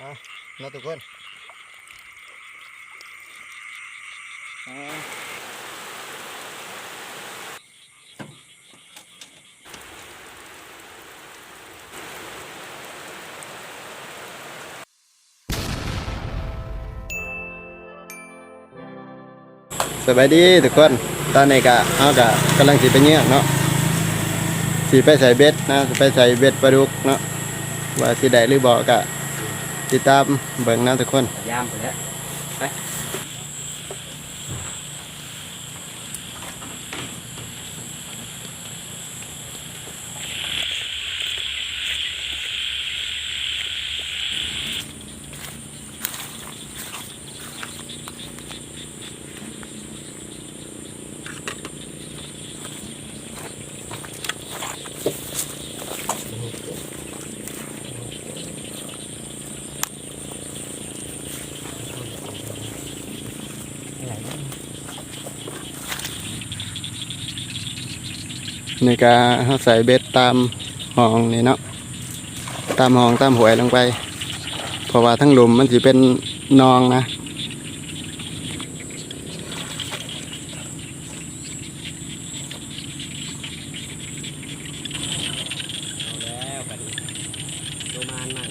อานะทุกคนสบายดีทุกคน ตอนนี้ก็เอากะกำลังสิไปเงี้ยเนาะสิไปใส่เบ็ดนะสิไปใส่เบ็ดปลาดุกเนาะว่าสิได้หรือบ่กะ ติดตามเบิ่งนะทุกคนยามไปแล้วไป ในก็เขาใส่เบ็ดตามห้องนี่เนาะตามห้องตามหวยลงไป เพราะว่าทั้งหลุมมันสิเป็นนองนะเอาแล้วบันโรมานมา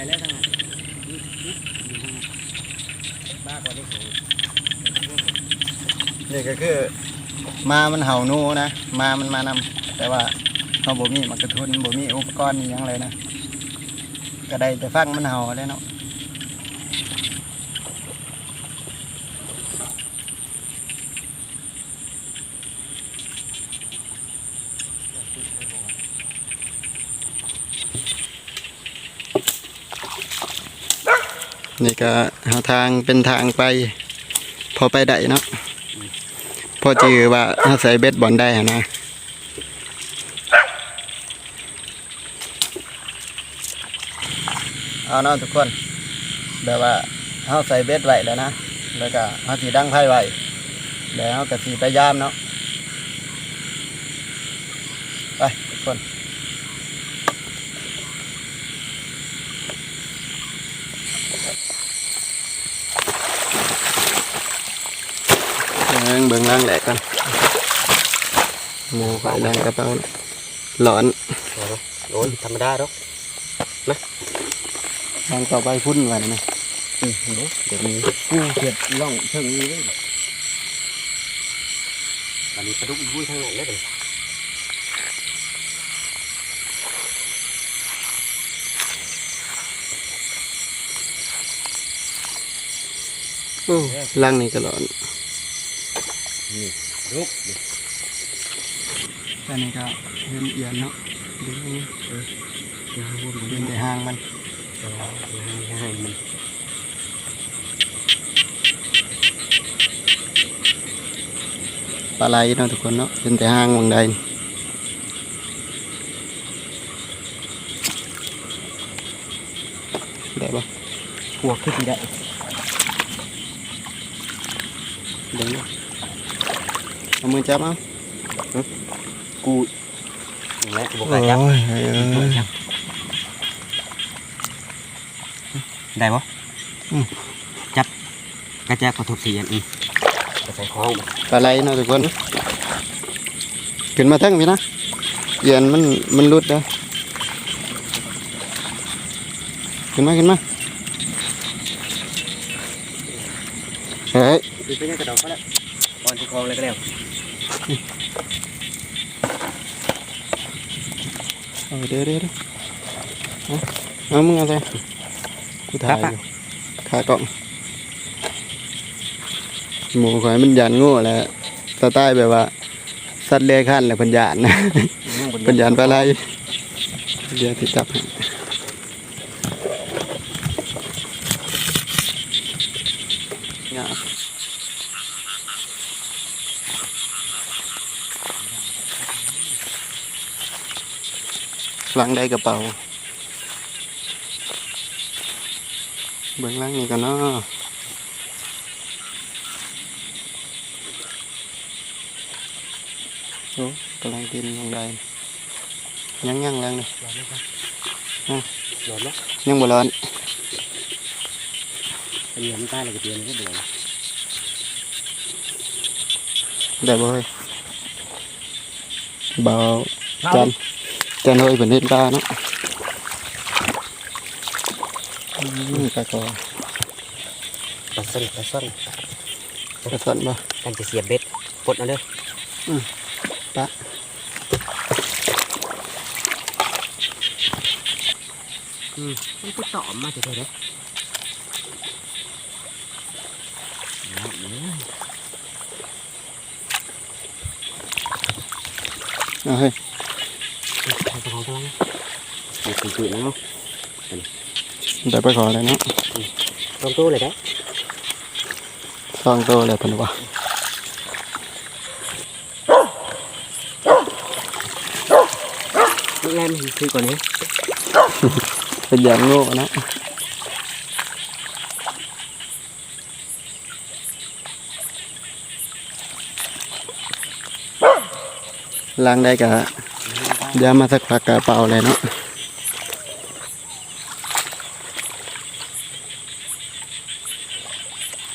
ด้แล้วทั้งนั้นบ้ากว่าได้ของ นี่ ก็คือมามันเห่านูนะมามันมานำแต่ว่าเขาบ่มีมันกระทุนบ่มีอุปกรณ์อหยังเลยนะก็ได้แต่ฟังมันเห่าเลยเนาะนี่ก็หาทางเป็นทางไป พอไปได้เนาะ พอจือว่าถ้าใส่เบ็ดบอลได้นะเอาเนาะทุกคนแบบว่าเขาใส่เบ็ดไว้แล้วนะแล้วก็เขาสีดังไพ่ไว้แล้วก็สีไปยามเนาะไปทุกคน เบิ่งเบิ่งล่างแหลกกันหมูไฟแรงกระเป๋าหลอนโอ้ยธรรมดาดอกทางต่อไปพุ่นไว้นะอืมเดี๋ยวเดี๋ยวนี้กูเขียดล่องเชิงนี้เลยอันนี้ปลาดุกบุ้ยทั้งนั้นเลยเดี๋ยวโอ้ล่างนี่ก็หลอน ดุกนี่แต่นี่ก็เห็นเอียนเนาะดูนี่ยาววนเห็นแต่หางมันยาวให้ให้มันปลาไหลเนาะทุกคนเนาะเห็นแต่หางวงใดนี่ได้ปะพวกขึ้นที่ได้เดี๋ยวนะ เอามือจับเอากูอย่างนี้บอกกันยับโอ้ยเอ้ยได้ปะอืมจับกระแจกกระทบเสียนอีกจะใส่คล้องมันปลาไหลเนาะทุกคนขึ้นมาทั้งพี่นะเอียนมันมันรุดเด้อขึ้นมาขึ้นมาเฮ้ยคือเป็นยังกระดองก็แล้วบอลที่คล้องเลยก็แล้ว เอาเดี๋ยวเดี๋ยวเดี๋ยวเอาเอามึงเอาเลยกูถ่ายอยู่ขากล่องหมูข่อยมันหยานโง่แหละสไตล์แบบว่า สัตว์เลื้อยคลานแหละเพันหยานนะเพันหยานปลาไหลเดี๋ยวที่จับให้เนี่ย หลังได้กระเป๋า เบื้องหล่างนี่กันเนาะโอ้กำลังกินลงได้ยังยังแล้วนี่ร้อนไหมครับฮะร้อนไหมยังบ่ร้อนอันนี้มันใต้เลยกระเทียมก็เดือดได้บ่เฮ้ยเบาจัน จันเฮ้ยเป็นเห็นปลาเนาะอืมปลากอปลาส้นปลาส้นปลาสอนบ่กันจะเสียบเบ็ดปลดเอาเลยปลาอืมมันก็ต่อมมาเฉยๆเลยเอาเนื้อเอาเฮ้ย ทำตัวของตัวนะ เดี๋ยวตื่นๆนะเนาะได้ปลาขอเลยเนาะลองตู้เลยได้สองตัวเลยเพิ่นว่าลูกแรกมันคือก่อนนี้เป็นอย่างโง่เนาะล้างได้กะเดี๋ยวมาสักพักกะเป่าเลยเนาะ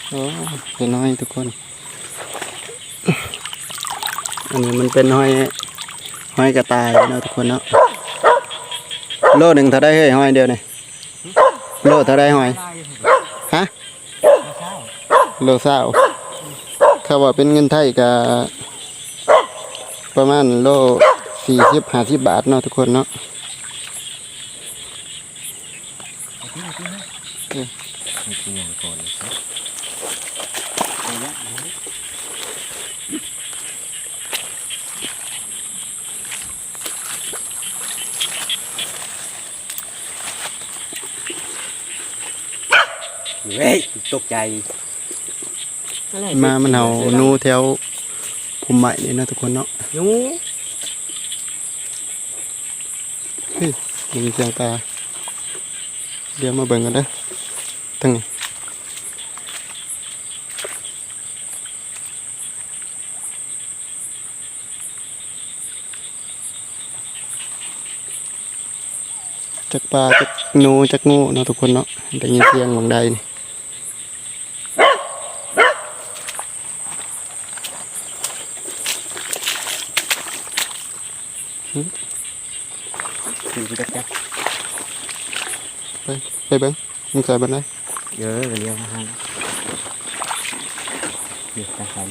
โอ้เป็นน้อยทุกคน อันนี้มันเป็นห้อยห้อยกระต่ายเนาะทุกคนเนาะโลหนึ่งเท่าได้เฮ้ยห้อยเดียวนี่โลเท่าได้ห้อยฮะโลเศร้าเขาว่าเป็นเงินไทยก็ประมาณโลสี่สิบห้าสิบบาทเนาะทุกคนเนาะมีกินอย่างก่อนเลยครับ เฮ้ยตกใจมามันเอาหนูแถวภูมิใหม่นี่เนาะทุกคนเนาะหนูเฮ้ยมีเสียงปลาเดี๋ยวมาเบิ่งกันเด้อตั้งนี้จักปลาจักหนูจักงูเนาะทุกคนเนาะได้ยินเสียงหวังใดนี่ คือกูจะจับ ไปไป เบิ่งมึงใส่บันไดเยอะกันเดียวให้เดี๋ยวกัน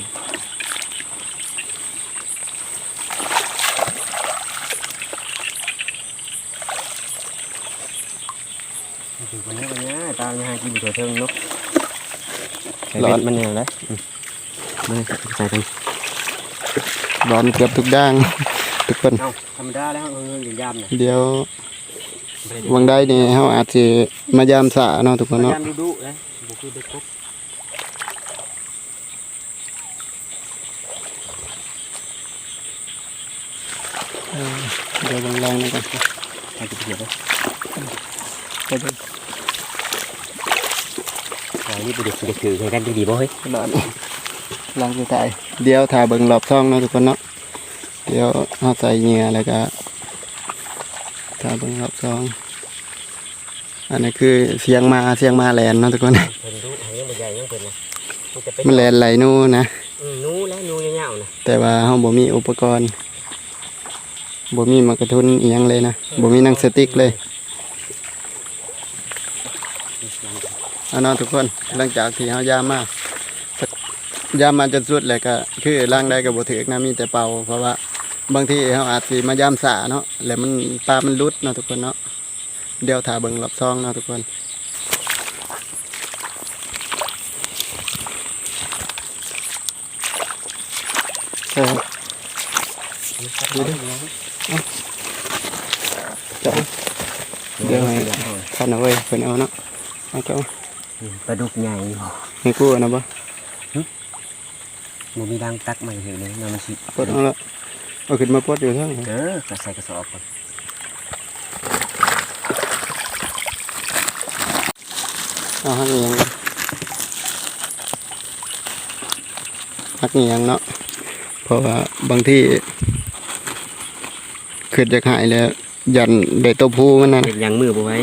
ถึงวันนี้วันนี้ตาเนี่ยกินถั่วเทิงนกใส่เบ็ดมันเนี่ยเลยมันใส่กันร้อนเกือบทุกด่างทุกคนเอาธรรมดาแล้วเอออย่างยามเนี่ยเดี๋ยวห วังใดนี่เฮาอาจสิมายามสาเนาะทุกคนเนาะยามดุดุเลยบุคือเด็กกบเออเดี๋ยวเบิ่งแรงนี่ก่อนใครจะเปียกเลยไปเบิ่งอ๋อนี่เป็นเด็กเด็กถือกันดีๆบ่เฮ้ยร้อนหลังสุดท้ายเดี๋ยวถ้าเบิ่งรอบช่องเนาะทุกคนเนาะเดี๋ยวเฮาใส่เหงื่อแล้วก็ ถ้าเบิ่งรอบช่องอันนี้คือเสียงมาเสียงมาแลนเนาะทุกคนเพิ่นดุให้ยังบ่ใหญ่ยังเพิ่นนะมันจะเป็นมันแลนไหลนู่นนะอืมนูและนูยาวๆนะแต่ว่าเฮาบ่มีอุปกรณ์บ่มีมากระทุนอีหยังเลยนะบ่มีหนังสติ๊กเลยเอาเนาะทุกคนหลังจากที่เฮายามมาสักยามมาจนสุดแล้วก็คือล้างได้ก็บ่ถึกนะมีแต่เป่าเพราะว่า บางทีเฮาอาจสิมายามสาเนาะแล้วมันปลามันหลุดเนาะทุกคนเนาะเดี๋ยวถ้าเบิ่งรอบซองเนาะทุกคนเออเดี๋ยวจ้ะเดี๋ยวให้ท่านเอาไว้เพิ่นเอาเนาะเอาเจ้าปลาดุกใหญ่ให้กูเอานะบ่มันมีดังตักใหม่เห็นเลยมันมันสิปลดเอาละ เอาขึ้นมาปวดอยู่ทั้งเออใส่กระสอบก่อนเอาหักเนียงหักเนียงเนาะเพราะว่าบางที่ขึ้นจะหายแล้ว ยันได้ตัวผู้มันนั่นยังมือบ่ไว้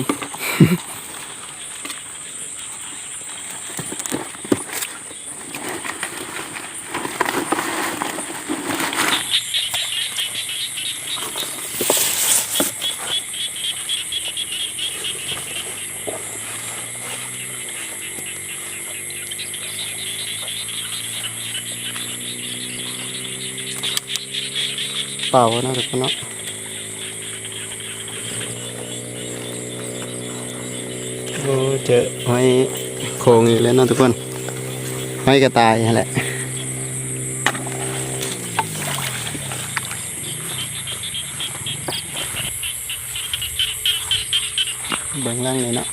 ปล่านะทุกคนเนาะโอ้เจอหอยโคงอีกแล้วเนาะทุกคนหอยกระต่ายนั่นแหละเบื้องล่างเลยเนาะ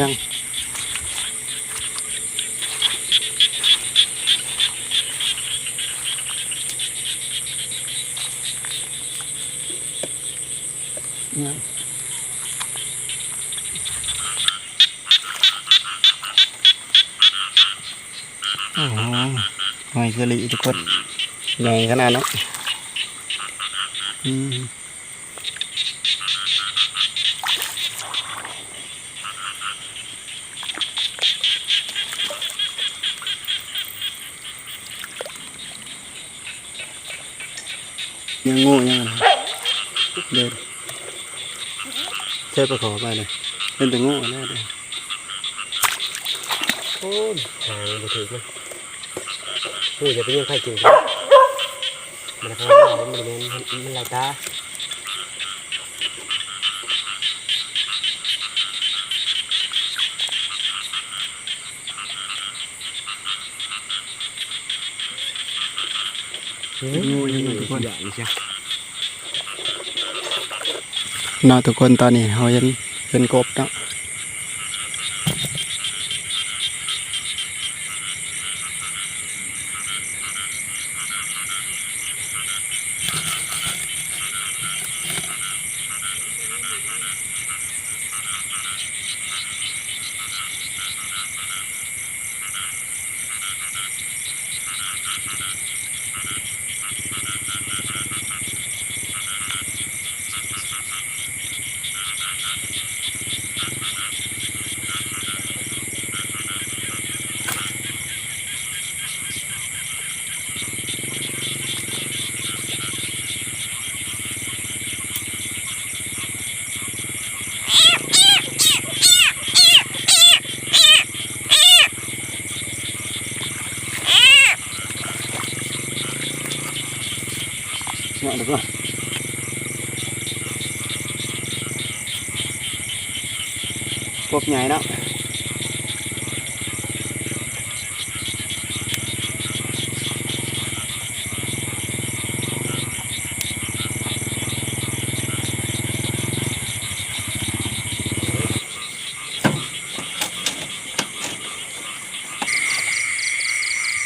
ยังยังโอ้โหหอยกะหรี่ทุกคนใหญ่ขนาดเนาะอืม ยังโง่ยังอะไรเดินใช่ประขอไปเลยเป็นแต่โง่แน่เลยโอ้ยหางบ่ถึกมันผู้จะไปยังใครจริงครับมันนะครับมันมันมันมันลายตา งูยังไงทุกคนอย่างนี้ใช่เนาะทุกคนตอนนี้เขาเห็นเป็นกบเนาะ เนาะทุกคนกบใหญ่เนาะ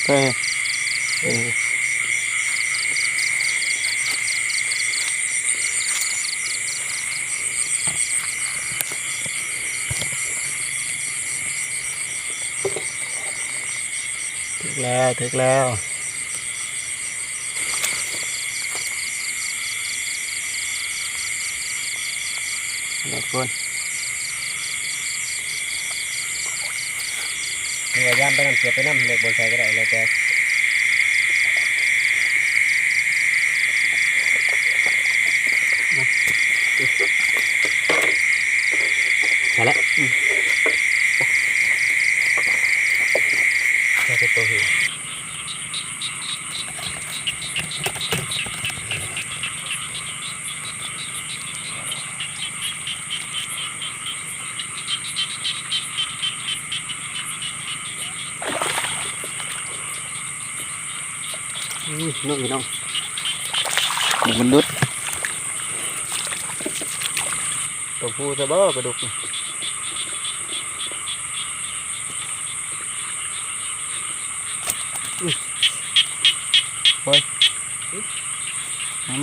เออเออ ถึก แล้วถึกแล้วทุกคนเรือย่ามไปนำเสียไปนำเล็กบนไฟก็ได้เลยแต่ใช่แล้ว มันรุดตัวผู้จะบ้าปลาดุกไป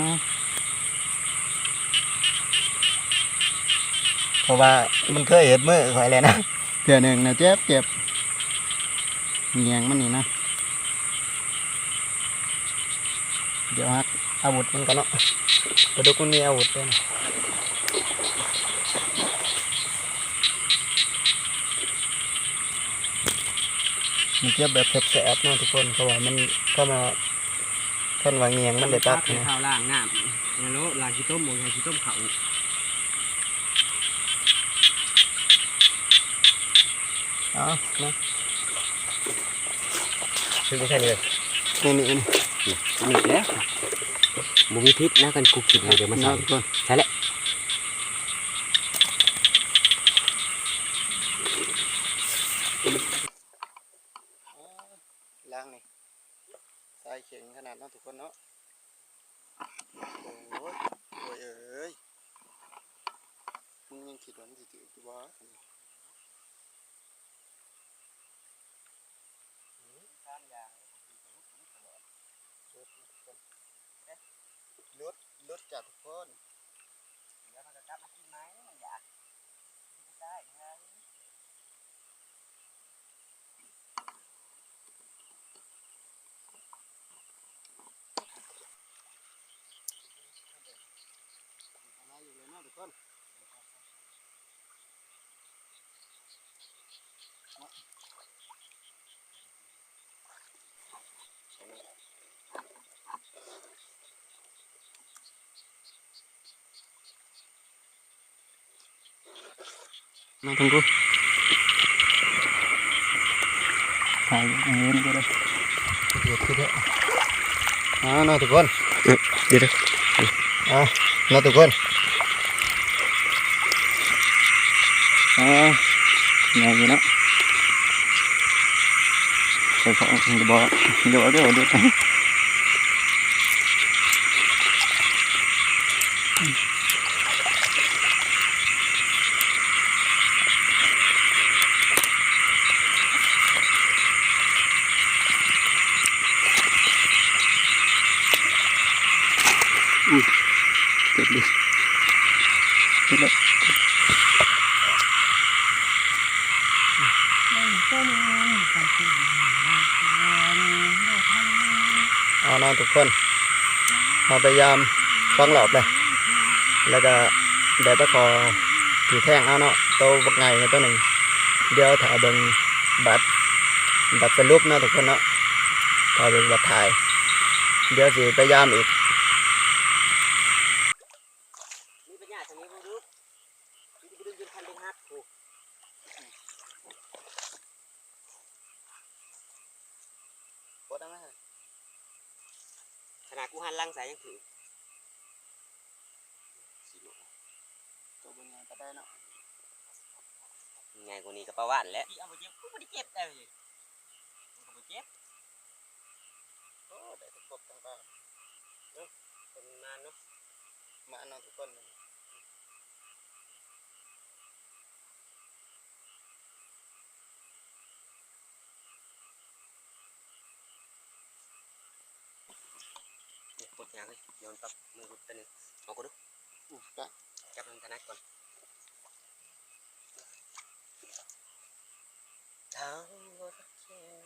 มาเพราะว่ามันเคยเห็นมื่อคอยเลยนะเถื่อหนึ่งนะเจ็บเจ็บเงียงมันนี่นะ เดี๋ยวฮะ อาวุธมันกันเนาะกระดูกมันมีอาวุธด้วยนะมันเจ็บแบบแสบๆเนาะทุกคนเพราะว่ามันเข้ามาขั้นว่าเงียงมันได้ตัดเป็นนะข้าวล่างน้ำแล้วลางขี้ต้มหมูขี้ต้มเขาเอ๋อนะคือไม่ใช่เลยนี่นี่นี่นี่แล้ว บุมีพิษนะกันคุกกินเลยเดี๋ยวมันเนาะใส่ทุกคนใช่แหละ ล้างนี่ใส่เข่งขนาดเนาะทุกคนเนาะโอ้ยโอ้ยเอ้ยมึงยังคิดว่ามันสิถือกูบ่ ลุดลุดจากทุกคนแล้วมันจะกลับมากินไหมมันอยากได้ไงอะไรอยู่เลยเนาะทุกคน มาทางกูถ่ายเงินก็ได้เดี๋ยวคือเถอะอ่าเนาะทุกคนเดี๋ยวอะเนาะทุกคนอ่าไงอยู่เนาะใส่ของเดี๋ยวบอกเดี๋ยวเดี๋ยวเดี๋ยว เจ็บแล้วเอาเนาะทุกคนเราพยายามฟังหลอบเลย แล้วก็เดี๋ยวไปขอถือแท่งเอาเนาะโตวบักไงกับตัวหนึ่ง เดี๋ยวถ่ายเบิ่งบัตรบัตรสรุปเนาะทุกคนเนาะถ่ายเบิ่งบัตรถ่าย เดี๋ยวสิพยายามอีก มีปัญญาทางนี้บูดูดูดูยืนคันดึงฮักกู กดเอามา ขนาดกูหันลังสายยังถือ ตัวเบิ่งไง ก็ได้เนาะไงกูนี่กับประวันแล้วเอาไปเจ็บกูไม่ได้เจ็บได้เลยกูไม่เจ็บโอ้ได้ทุกครบทั้งบ้านเป็นนานเนาะมาเนาะทุกคนเลยกดยางเลยย้อนตับมือกูตัวนึงเอากูดูอู้ปะ จับมันถนัดก่อนทางรถเข็น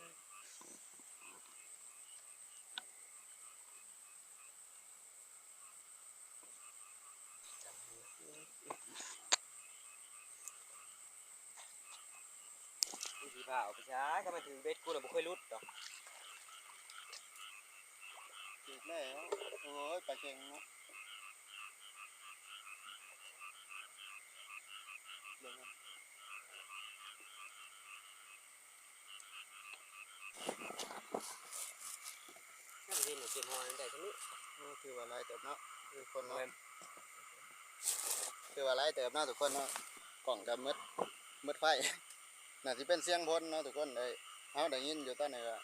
พี่ผ่าเอาไปใช้ถ้ามันถึงเบ็ดกูเราไม่ค่อยรุดดอกจีบแล้วโอ้ยปลาเก่งเนาะเบิ่งเอานั่เห็นเก็บหอยได้ทั้งนี้นี่คือว่าหลายเติบเนาะคือคนเนาะคือว่าหลายเติบเนาะทุกคนเนาะกล่องกับมืดมืดไฟ น่าสิเป็นเสียงพลเนาะทุกคนได้เฮาได้ยินอยู่ตอนนี้ก็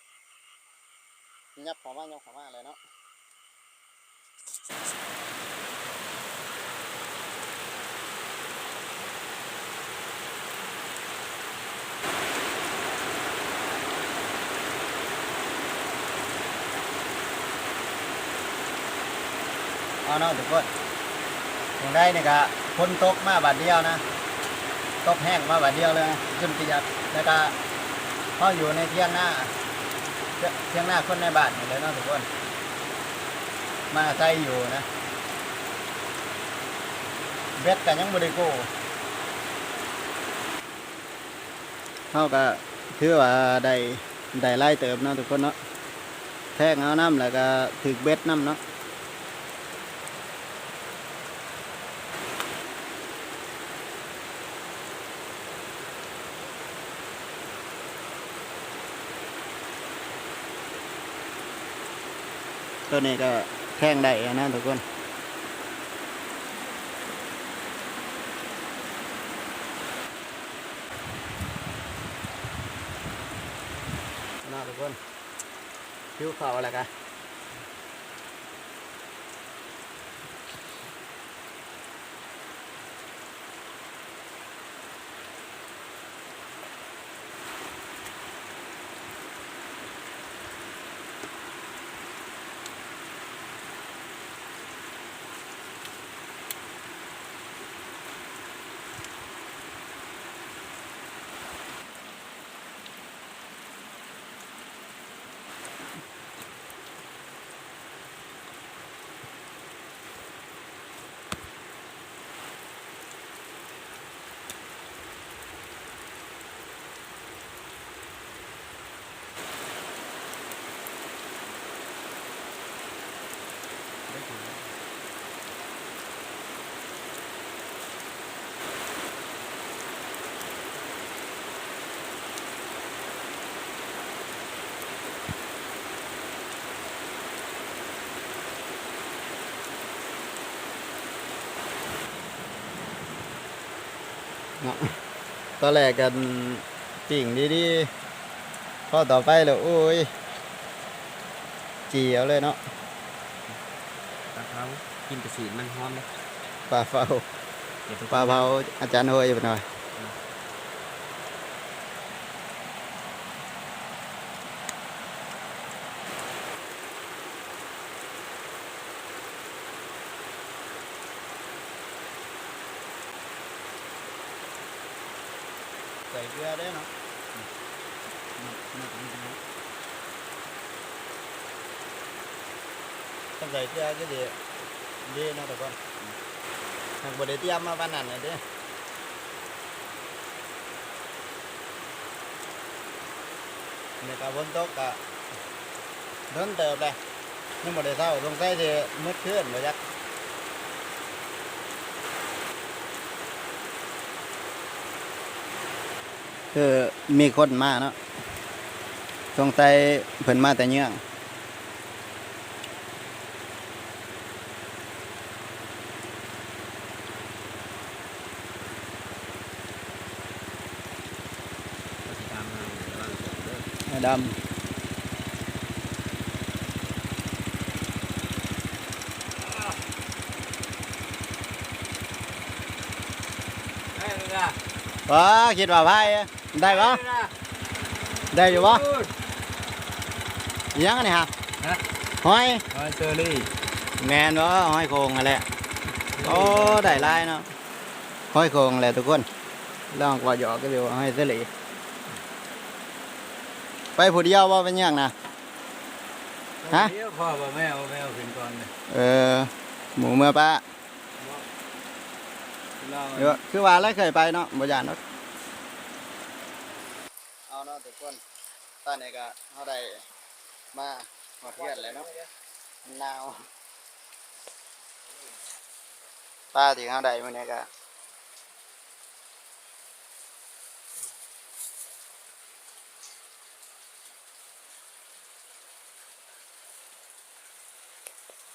ยับข้ามายับข้ามาเลยเนาะเอาเนาะทุกคนตรงได้นี่ก็พ้นตกมาบาทเดียวนะ ตกแห้งมาบาทเดียวเลยขึ้นปียกแล้วก็เขาอยู่ในเที่ยงหน้าเที่ยงหน้าคนในบ้านนี่เลยเนาะทุกคน มาใส่อยู่นะเบ็ดกันยังบริโกเขาก็ถือว่าได้ได้ไล่เติมเนาะทุกคนเนาะแทงเอาน้ำแล้วก็ถึกเบ็ดน้ำเนาะ ตัวนี้ก็แท่งได้นะทุกคนนะทุกคนผิวขาวอะไรกัน อนแรกกันปิ่งดีๆพอต่อไปแล้วโอ้ยจีเอาเลยเนาะปลาเขากินกระสีมันหอมเลยปลาเฝ้าเดี๋ยวปลาเผาอาจารย์โหยไปหน่อย ใส่เกลือได้เนาะต้องใส่ เกลือก็ดีดีนะทุกคนหากบไดเตรียมมาวันนั้นเลยเด้ในกาบนโต๊ะกะโดนเติบเลยนี่บไดเศร้าสงสัยจะมืดขึ้นมาจักคือมีคนมาเนาะสงสัยเพิ่นมาแต่เนื่อง ก็สิตามมาระวังตัว เด้อไอ้ดำว้าคิดว่าพายได้ปะได้อยู่ปะยังอันนี่ฮะฮะหอยหอยเชอรี่แมนวะหอยโคงอะไรโอ้ได้หลายเนาะหอยโคงอะไรทุกคนลองกว่าหยอกก็เดี๋ยวหอยเสลี ไปผู้เดียวว่าเป็นยังนะฮะเดี๋ยวพ่อบ่แม่เอาแม่เอาขึ้นก่อนเลยเออหมูเมื่อป้าเราเดี๋ยวคือว่าแล้วเคยไปเนาะบ่ยานเนาะเอาเนาะทุกคนตอนนี้ก็เฮาได้มาหอดเทือนแล้วเนาะมันหนาวป้าที่เฮาได้มื้อนี้ก็